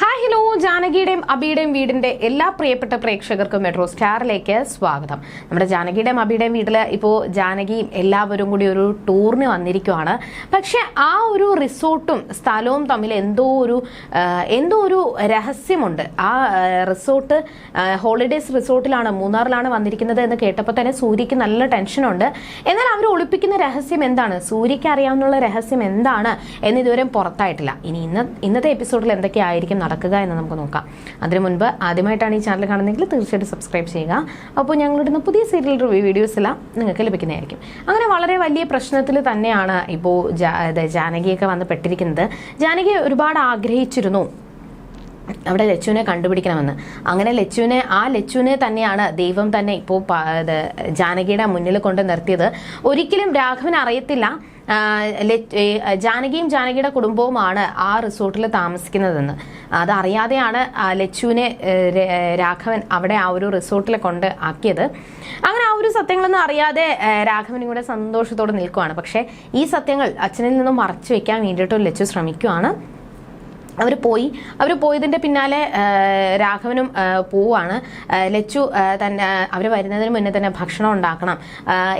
Ha! Hello ജാനകിയുടെയും അബിയുടെയും വീടിന്റെ എല്ലാ പ്രിയപ്പെട്ട പ്രേക്ഷകർക്കും മെട്രോ സ്റ്റാറിലേക്ക് സ്വാഗതം. നമ്മുടെ ജാനകിയുടെയും അബിയുടെയും വീട്ടിൽ ഇപ്പോൾ ജാനകിയും എല്ലാവരും കൂടി ഒരു ടൂറിന് വന്നിരിക്കുവാണ്. പക്ഷെ ആ ഒരു റിസോർട്ടും സ്ഥലവും തമ്മിൽ എന്തോ ഒരു എന്തോ ഒരു രഹസ്യമുണ്ട്. ആ റിസോർട്ട് ഹോളിഡേസ് റിസോർട്ടിലാണ് മൂന്നാറിലാണ് വന്നിരിക്കുന്നത് എന്ന് കേട്ടപ്പോൾ തന്നെ സൂര്യക്ക് നല്ല ടെൻഷനുണ്ട്. എന്നാൽ അവർ ഒളിപ്പിക്കുന്ന രഹസ്യം എന്താണ്? സൂര്യക്ക് അറിയാവുന്ന രഹസ്യം എന്താണ്? എന്ന് ഇതുവരെ പുറത്തായിട്ടില്ല. ഇനി ഇന്ന് ഇന്നത്തെ എപ്പിസോഡിൽ എന്തൊക്കെയായിരിക്കും നടക്കുക എന്ന് നമുക്ക് നോക്കാം. അതിനു മുൻപ് ആദ്യമായിട്ടാണ് ഈ ചാനൽ കാണുന്നതെങ്കിൽ തീർച്ചയായിട്ടും സബ്സ്ക്രൈബ് ചെയ്യുക. അപ്പോൾ ഞങ്ങളിടുന്ന പുതിയ സീരിയൽ റിവ്യൂ വീഡിയോസെല്ലാം നിങ്ങൾക്ക് ലഭിക്കുന്നതായിരിക്കും. അങ്ങനെ വളരെ വലിയ പ്രശ്നത്തിൽ തന്നെയാണ് ഇപ്പോൾ ജാനകിയൊക്കെ വന്ന് പെട്ടിരിക്കുന്നത്. ജാനകി ഒരുപാട് ആഗ്രഹിച്ചിരുന്നു. അവിടെ ലച്ചുവിനെ കണ്ടുപിടിക്കണമെന്ന്. അങ്ങനെ ലച്ചുവിനെ ആ ലച്ചുവിനെ തന്നെയാണ് ദൈവം തന്നെ ഇപ്പോൾ ജാനകിയുടെ മുന്നിൽ കൊണ്ട് നിർത്തിയത്. ഒരിക്കലും രാഘവൻ അറിയത്തില്ല. ജാനകിയും ജാനകിയുടെ കുടുംബവുമാണ് ആ റിസോർട്ടിൽ താമസിക്കുന്നതെന്ന്. അതറിയാതെയാണ് ലച്ചുവിനെ രാഘവൻ അവിടെ ആ ഒരു റിസോർട്ടിൽ കൊണ്ട് ആക്കിയത്. അങ്ങനെ ആ ഒരു സത്യങ്ങളൊന്നും അറിയാതെ രാഘവനും കൂടെ സന്തോഷത്തോടെ നിൽക്കുവാണ്. പക്ഷേ ഈ സത്യങ്ങൾ അച്ഛനിൽ നിന്നും മറച്ചു വെക്കാൻ വേണ്ടിയിട്ട് ലച്ചു ശ്രമിക്കുവാണ്. അവർ പോയി. അവർ പോയതിന്റെ പിന്നാലെ രാഘവനും പോവാണ്. ലച്ചു തന്നെ അവർ വരുന്നതിന് മുന്നേ തന്നെ ഭക്ഷണം ഉണ്ടാക്കണം.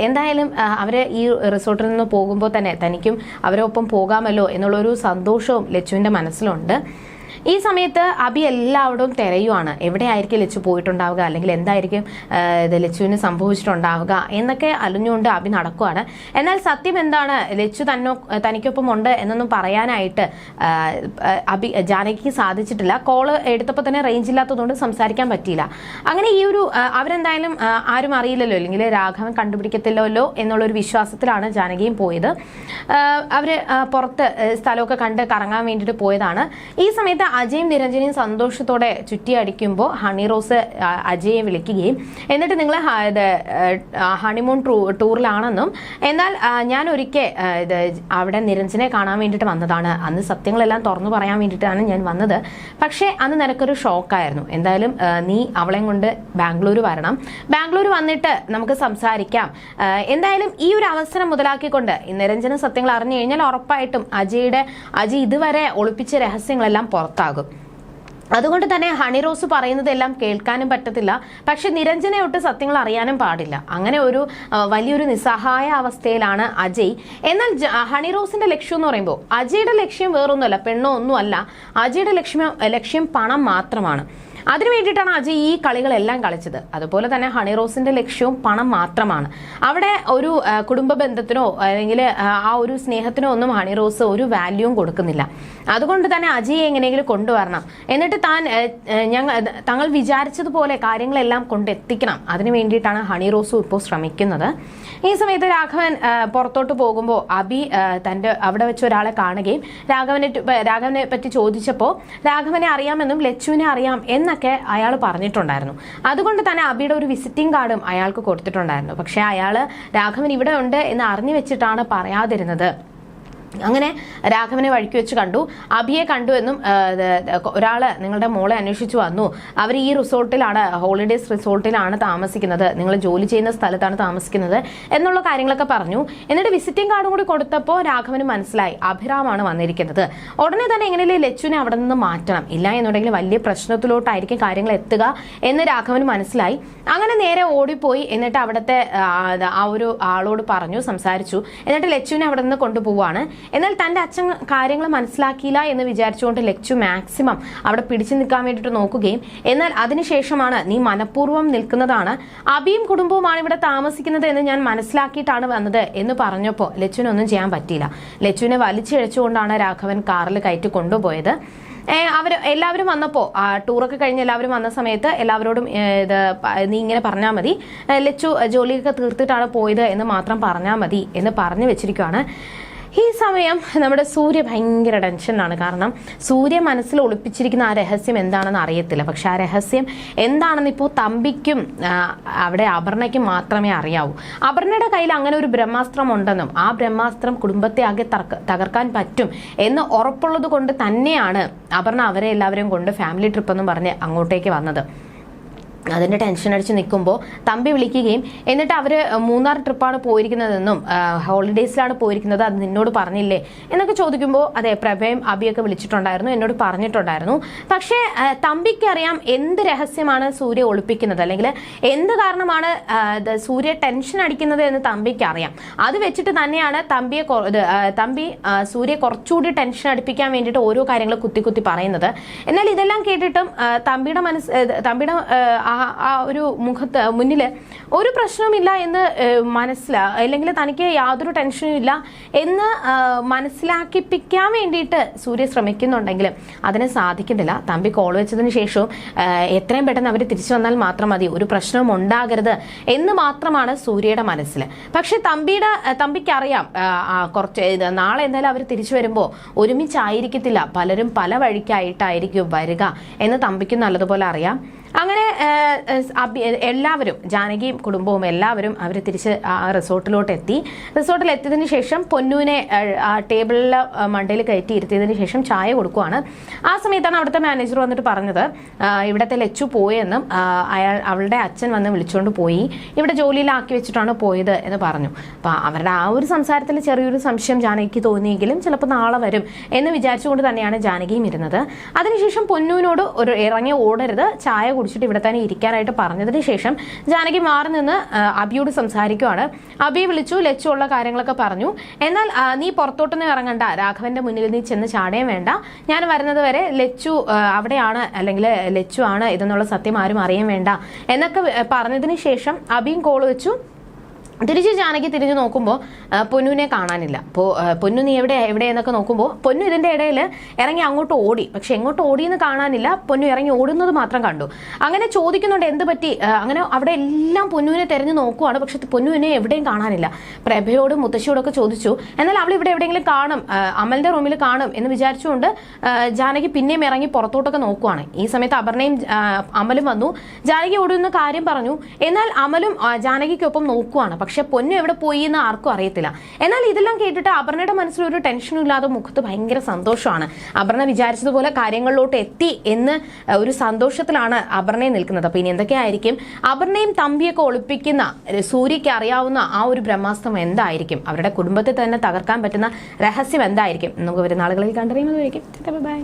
എന്തായാലും അവർ ഈ റിസോർട്ടിൽ നിന്ന് പോകുമ്പോൾ തന്നെ തനിക്കും അവരൊപ്പം പോകാമല്ലോ എന്നുള്ളൊരു സന്തോഷവും ലച്ചുവിന്റെ മനസ്സിലുണ്ട്. ഈ സമയത്ത് അബി എല്ലാവരും തിരയുവാണ്. എവിടെയായിരിക്കും ലച്ചു പോയിട്ടുണ്ടാവുക? അല്ലെങ്കിൽ എന്തായിരിക്കും ഇത് ലച്ചുവിന് സംഭവിച്ചിട്ടുണ്ടാവുക എന്നൊക്കെ അലിഞ്ഞുകൊണ്ട് അബി നടക്കുവാണ്. എന്നാൽ സത്യം എന്താണ്? ലച്ചു തന്നോ തനിക്കൊപ്പം ഉണ്ട് എന്നൊന്നും പറയാനായിട്ട് അബി ജാനകിക്ക് സാധിച്ചിട്ടില്ല. കോൾ എടുത്തപ്പോൾ തന്നെ റേഞ്ച് ഇല്ലാത്തതുകൊണ്ട് സംസാരിക്കാൻ പറ്റിയില്ല. അങ്ങനെ ഈ ഒരു അവരെന്തായാലും ആരും അറിയില്ലല്ലോ. അല്ലെങ്കിൽ രാഘവൻ കണ്ടുപിടിക്കത്തില്ലല്ലോ എന്നുള്ളൊരു വിശ്വാസത്തിലാണ് ജാനകിയും പോയത്. അവർ പുറത്ത് സ്ഥലമൊക്കെ കണ്ട് കറങ്ങാൻ വേണ്ടിയിട്ട് പോയതാണ്. ഈ സമയത്ത് അജയും നിരഞ്ജനയും സന്തോഷത്തോടെ ചുറ്റിയടിക്കുമ്പോൾ ഹണി റോസ് അജയെ വിളിക്കുകയും എന്നിട്ട് നിങ്ങൾ ഇത് ഹണിമൂൺ ടൂറിലാണെന്നും എന്നാൽ ഞാൻ ഒരിക്കൽ ഇത് അവിടെ നിരഞ്ജനെ കാണാൻ വേണ്ടിയിട്ട് വന്നതാണ്. അന്ന് സത്യങ്ങളെല്ലാം തുറന്നു പറയാൻ വേണ്ടിയിട്ടാണ് ഞാൻ വന്നത്. പക്ഷേ അന്ന് നിനക്കൊരു ഷോക്കായിരുന്നു. എന്തായാലും നീ അവളെയും കൊണ്ട് ബാംഗ്ലൂർ വരണം. ബാംഗ്ലൂർ വന്നിട്ട് നമുക്ക് സംസാരിക്കാം. എന്തായാലും ഈ ഒരു അവസരം മുതലാക്കിക്കൊണ്ട് നിരഞ്ജന സത്യങ്ങൾ അറിഞ്ഞു കഴിഞ്ഞാൽ ഉറപ്പായിട്ടും അജയുടെ അജി ഇതുവരെ ഒളിപ്പിച്ച രഹസ്യങ്ങളെല്ലാം പുറത്താകും. അതുകൊണ്ട് തന്നെ ഹണി റോസ് പറയുന്നതെല്ലാം കേൾക്കാനും പറ്റത്തില്ല. പക്ഷെ നിരഞ്ജനയൊട്ട് സത്യങ്ങൾ അറിയാനും പാടില്ല. അങ്ങനെ ഒരു വലിയൊരു നിസ്സഹായ അവസ്ഥയിലാണ് അജയ്. എന്നാൽ ഹണി റോസിന്റെ ലക്ഷ്യം എന്ന് പറയുമ്പോൾ അജയുടെ ലക്ഷ്യം വേറൊന്നുമല്ല പെണ്ണോ ഒന്നുമല്ല അജയുടെ ലക്ഷ്യം ലക്ഷ്യം പണം മാത്രമാണ്. അതിനു വേണ്ടിയിട്ടാണ് അജയ് ഈ കളികളെല്ലാം കളിച്ചത്. അതുപോലെ തന്നെ ഹണി റോസിന്റെ ലക്ഷ്യവും പണം മാത്രമാണ്. അവിടെ ഒരു കുടുംബ ബന്ധത്തിനോ അല്ലെങ്കിൽ ആ, ഒരു സ്നേഹത്തിനോ ഒന്നും ഹണി റോസ് ഒരു വാല്യൂവും കൊടുക്കുന്നില്ല. അതുകൊണ്ട് തന്നെ അജയെ എങ്ങനെയെങ്കിലും കൊണ്ടുവരണം. എന്നിട്ട് താൻ ഞങ്ങൾ തങ്ങൾ വിചാരിച്ചതുപോലെ കാര്യങ്ങളെല്ലാം കൊണ്ടെത്തിക്കണം. അതിനു വേണ്ടിയിട്ടാണ് ഹണി റോസും ഇപ്പോൾ ശ്രമിക്കുന്നത്. ഈ സമയത്ത് രാഘവൻ പുറത്തോട്ട് പോകുമ്പോൾ അബി തന്റെ അവിടെ വെച്ച് ഒരാളെ കാണുകയും രാഘവനെ രാഘവനെ പറ്റി ചോദിച്ചപ്പോൾ രാഘവനെ അറിയാമെന്നും ലച്ചുവിനെ അറിയാം എന്നൊക്കെ അയാൾ പറഞ്ഞിട്ടുണ്ടായിരുന്നു. അതുകൊണ്ട് തന്നെ അബിയുടെ ഒരു വിസിറ്റിംഗ് കാർഡും അയാൾക്ക് കൊടുത്തിട്ടുണ്ടായിരുന്നു. പക്ഷേ അയാൾ രാഘവൻ ഇവിടെ ഉണ്ട് എന്ന് അറിഞ്ഞു വെച്ചിട്ടാണ് പറയാതിരുന്നത്. അങ്ങനെ രാഘവനെ വഴിക്ക് വെച്ച് കണ്ടു. അഭിയെ കണ്ടു എന്നും ഒരാൾ നിങ്ങളുടെ മോളെ അന്വേഷിച്ചു വന്നു. അവർ ഈ റിസോർട്ടിലാണ് ഹോളിഡേസ് റിസോർട്ടിലാണ് താമസിക്കുന്നത്. നിങ്ങൾ ജോലി ചെയ്യുന്ന സ്ഥലത്താണ് താമസിക്കുന്നത് എന്നുള്ള കാര്യങ്ങളൊക്കെ പറഞ്ഞു. എന്നിട്ട് വിസിറ്റിംഗ് കാർഡും കൂടി കൊടുത്തപ്പോൾ രാഘവന് മനസ്സിലായി. അഭിറാമാണ് വന്നിരിക്കുന്നത്. ഉടനെ തന്നെ എങ്ങനെയല്ലേ ലച്ചുവിനെ അവിടെ നിന്ന് മാറ്റണം? ഇല്ല എന്നുണ്ടെങ്കിൽ വലിയ പ്രശ്നത്തിലോട്ടായിരിക്കും കാര്യങ്ങൾ എത്തുക എന്ന് രാഘവന് മനസ്സിലായി. അങ്ങനെ നേരെ ഓടിപ്പോയി. എന്നിട്ട് അവിടുത്തെ ആ ഒരു ആളോട് പറഞ്ഞു സംസാരിച്ചു. എന്നിട്ട് ലച്ചുവിനെ അവിടെ നിന്ന് കൊണ്ടുപോവാണ്. എന്നാൽ തന്റെ അച്ഛൻ കാര്യങ്ങൾ മനസ്സിലാക്കിയില്ല എന്ന് വിചാരിച്ചുകൊണ്ട് ലക്ഷു മാക്സിമം അവിടെ പിടിച്ചു നിൽക്കാൻ വേണ്ടിയിട്ട് നോക്കുകയും എന്നാൽ അതിനുശേഷമാണ് നീ മനഃപൂർവം നിൽക്കുന്നതാണ്. അബിയും കുടുംബവുമാണ് ഇവിടെ താമസിക്കുന്നത് എന്ന് ഞാൻ മനസ്സിലാക്കിയിട്ടാണ് വന്നത് എന്ന് പറഞ്ഞപ്പോൾ ലച്ചുവിനൊന്നും ചെയ്യാൻ പറ്റിയില്ല. ലച്ചുവിനെ വലിച്ചിഴച്ചുകൊണ്ടാണ് രാഘവൻ കാറിൽ കയറ്റി കൊണ്ടുപോയത്. അവർ എല്ലാവരും വന്നപ്പോൾ ടൂറൊക്കെ കഴിഞ്ഞ് എല്ലാവരും വന്ന സമയത്ത് എല്ലാവരോടും ഇത് നീ ഇങ്ങനെ പറഞ്ഞാൽ മതി. ലച്ചു ജോലിയൊക്കെ തീർത്തിട്ടാണ് പോയത് എന്ന് മാത്രം പറഞ്ഞാൽ മതി എന്ന് പറഞ്ഞു വെച്ചിരിക്കുകയാണ് ഈ സമയം നമ്മുടെ സൂര്യ ഭയങ്കര ടെൻഷനാണ് കാരണം സൂര്യ മനസ്സിൽ ഒളിപ്പിച്ചിരിക്കുന്ന ആ രഹസ്യം എന്താണെന്ന് അറിയത്തില്ല. പക്ഷെ ആ രഹസ്യം എന്താണെന്ന് ഇപ്പോൾ തമ്പിക്കും അവിടെ അപർണയ്ക്കും മാത്രമേ അറിയാവൂ. അപർണയുടെ കയ്യിൽ അങ്ങനെ ഒരു ബ്രഹ്മാസ്ത്രം ഉണ്ടെന്നും ആ ബ്രഹ്മാസ്ത്രം കുടുംബത്തെ ആകെ തകർക്കാൻ പറ്റും എന്ന് ഉറപ്പുള്ളത് കൊണ്ട് തന്നെയാണ് അപർണ അവരെ എല്ലാവരെയും കൊണ്ട് ഫാമിലി ട്രിപ്പ് എന്നും പറഞ്ഞ് അങ്ങോട്ടേക്ക് വന്നത്. അതിന്റെ ടെൻഷൻ അടിച്ച് നിൽക്കുമ്പോൾ തമ്പി വിളിക്കുകയും എന്നിട്ട് അവർ മൂന്നാർ ട്രിപ്പാണ് പോയിരിക്കുന്നതെന്നും ഹോളിഡേയ്സിലാണ് പോയിരിക്കുന്നത് അത് നിന്നോട് പറഞ്ഞില്ലേ എന്നൊക്കെ ചോദിക്കുമ്പോൾ അതെ പ്രഭയും അബിയൊക്കെ വിളിച്ചിട്ടുണ്ടായിരുന്നു എന്നോട് പറഞ്ഞിട്ടുണ്ടായിരുന്നു. പക്ഷേ തമ്പിക്കറിയാം എന്ത് രഹസ്യമാണ് സൂര്യ ഒളിപ്പിക്കുന്നത് അല്ലെങ്കിൽ എന്ത് കാരണമാണ് സൂര്യ ടെൻഷൻ അടിക്കുന്നത് എന്ന് തമ്പിക്ക് അറിയാം അത് വെച്ചിട്ട് തന്നെയാണ് തമ്പിയെ തമ്പി സൂര്യ കുറച്ചുകൂടി ടെൻഷൻ അടിപ്പിക്കാൻ വേണ്ടിയിട്ട് ഓരോ കാര്യങ്ങൾ കുത്തി കുത്തി പറയുന്നത്. എന്നാൽ ഇതെല്ലാം കേട്ടിട്ടും തമ്പിയുടെ മനസ്സ് തമ്പിയുടെ ആ ഒരു മുഖത്ത് മുന്നിൽ ഒരു പ്രശ്നവുമില്ല എന്ന് മനസ്സിലാ. അല്ലെങ്കിൽ തനിക്ക് യാതൊരു ടെൻഷനും ഇല്ല എന്ന് മനസ്സിലാക്കിപ്പിക്കാൻ വേണ്ടിയിട്ട് സൂര്യ ശ്രമിക്കുന്നുണ്ടെങ്കിലും അതിന് സാധിക്കുന്നില്ല. തമ്പി കോൾ വെച്ചതിന് ശേഷവും എത്രയും പെട്ടെന്ന് അവർ തിരിച്ചു വന്നാൽ മാത്രം മതി. ഒരു പ്രശ്നവും ഉണ്ടാകരുത് എന്ന് മാത്രമാണ് സൂര്യയുടെ മനസ്സിൽ പക്ഷെ തമ്പിയുടെ തമ്പിക്കറിയാം കുറച്ച് നാളെ എന്തായാലും അവർ തിരിച്ചു വരുമ്പോൾ ഒരുമിച്ചായിരിക്കത്തില്ല. പലരും പല വഴിക്കായിട്ടായിരിക്കും വരിക എന്ന് തമ്പിക്ക് നല്ലതുപോലെ അറിയാം. അങ്ങനെ എല്ലാവരും ജാനകിയും കുടുംബവും എല്ലാവരും അവർ തിരിച്ച് ആ റിസോർട്ടിലോട്ട് എത്തി റിസോർട്ടിൽ എത്തിയതിന് ശേഷം പൊന്നുവിനെ ആ ടേബിളിൽ മണ്ടയിൽ കയറ്റി ഇരുത്തിയതിന് ശേഷം ചായ കൊടുക്കുവാണ്. ആ സമയത്താണ് അവിടുത്തെ മാനേജർ വന്നിട്ട് പറഞ്ഞത് ഇവിടത്തെ ഇവിടുത്തെ ലച്ചു പോയെന്നും അയാൾ അവളുടെ അച്ഛൻ വന്ന് വിളിച്ചുകൊണ്ട് പോയി. ഇവിടെ ജോലിയിലാക്കി വെച്ചിട്ടാണ് പോയത് എന്ന് പറഞ്ഞു. അപ്പോൾ അവരുടെ ആ ഒരു സംസാരത്തിൽ ചെറിയൊരു സംശയം ജാനകിക്ക് തോന്നിയെങ്കിലും ചിലപ്പോൾ നാളെ വരും എന്ന് വിചാരിച്ചുകൊണ്ട് തന്നെയാണ് ജാനകിയും ഇരുന്നത്. അതിനുശേഷം പൊന്നുവിനോട് ഒരു ഇറങ്ങി ഓടരുത് ചായ കുടിച്ചിട്ട് ഇവിടെ തന്നെ ഇരിക്കാനായിട്ട് പറഞ്ഞതിന് ശേഷം ജാനകി മാറി നിന്ന് അബിയോട് സംസാരിക്കുവാണ്. അബി വിളിച്ചു ലച്ചു ഉള്ള കാര്യങ്ങളൊക്കെ പറഞ്ഞു. എന്നാൽ നീ പുറത്തോട്ടൊന്നും ഇറങ്ങണ്ട. രാഘവന്റെ മുന്നിൽ നീ ചെന്ന് ചാടേം വേണ്ട. ഞാൻ വരുന്നത് വരെ ലച്ചു അവിടെയാണ് അല്ലെങ്കിൽ ലച്ചു ആണ് ഇതെന്നുള്ള സത്യം ആരും അറിയാൻ വേണ്ട എന്നൊക്കെ പറഞ്ഞതിന് ശേഷം അബിയും കോൾ വെച്ചു. തിരിച്ച് ജാനകി തിരിഞ്ഞു നോക്കുമ്പോൾ പൊന്നുവിനെ കാണാനില്ല. അപ്പോൾ പൊന്നു നീ എവിടെ എവിടെ എന്നൊക്കെ നോക്കുമ്പോൾ പൊന്നു ഇതിന്റെ ഇടയിൽ ഇറങ്ങി അങ്ങോട്ട് ഓടി. പക്ഷെ എങ്ങോട്ട് ഓടിയെന്ന് കാണാനില്ല. പൊന്നു ഇറങ്ങി ഓടുന്നത് മാത്രം കണ്ടു. അങ്ങനെ ചോദിക്കുന്നുണ്ട് എന്ത് പറ്റി? അങ്ങനെ അവിടെ എല്ലാം പൊന്നുവിനെ തിരഞ്ഞു നോക്കുവാണ്. പക്ഷെ പൊന്നുവിനെ എവിടെയും കാണാനില്ല. പ്രഭയോടും മുത്തശ്ശിയോടൊക്കെ ചോദിച്ചു എന്നാൽ അവൾ ഇവിടെ എവിടെയെങ്കിലും കാണും? അമലിന്റെ റൂമിൽ കാണും? എന്ന് വിചാരിച്ചുകൊണ്ട് ജാനകി പിന്നെയും ഇറങ്ങി പുറത്തോട്ടൊക്കെ നോക്കുവാണ്. ഈ സമയത്ത് അപർണയും അമലും വന്നു. ജാനകി ഓടുന്ന കാര്യം പറഞ്ഞു. എന്നാൽ അമലും ജാനകിക്കൊപ്പം നോക്കുവാണ്. പക്ഷെ പൊന്നു എവിടെ പോയി എന്ന് ആർക്കും അറിയത്തില്ല. എന്നാൽ ഇതെല്ലാം കേട്ടിട്ട് അപർണയുടെ മനസ്സിൽ ഒരു ടെൻഷനും ഇല്ലാതെ മുഖത്ത് ഭയങ്കര സന്തോഷമാണ്. അപർണ വിചാരിച്ചതുപോലെ കാര്യങ്ങളിലോട്ട് എത്തി എന്ന് ഒരു സന്തോഷത്തിലാണ് അപർണയെ നിൽക്കുന്നത്. അപ്പൊ ഇനി എന്തൊക്കെയായിരിക്കും അപർണയും തമ്പിയൊക്കെ ഒളിപ്പിക്കുന്ന സൂര്യക്ക് അറിയാവുന്ന ആ ഒരു ബ്രഹ്മാസ്ത്രം എന്തായിരിക്കും? അവരുടെ കുടുംബത്തെ തന്നെ തകർക്കാൻ പറ്റുന്ന രഹസ്യം എന്തായിരിക്കും? നമുക്ക് വരുന്ന ആളുകളിൽ കണ്ടറിയുന്നതായിരിക്കും. ബൈ.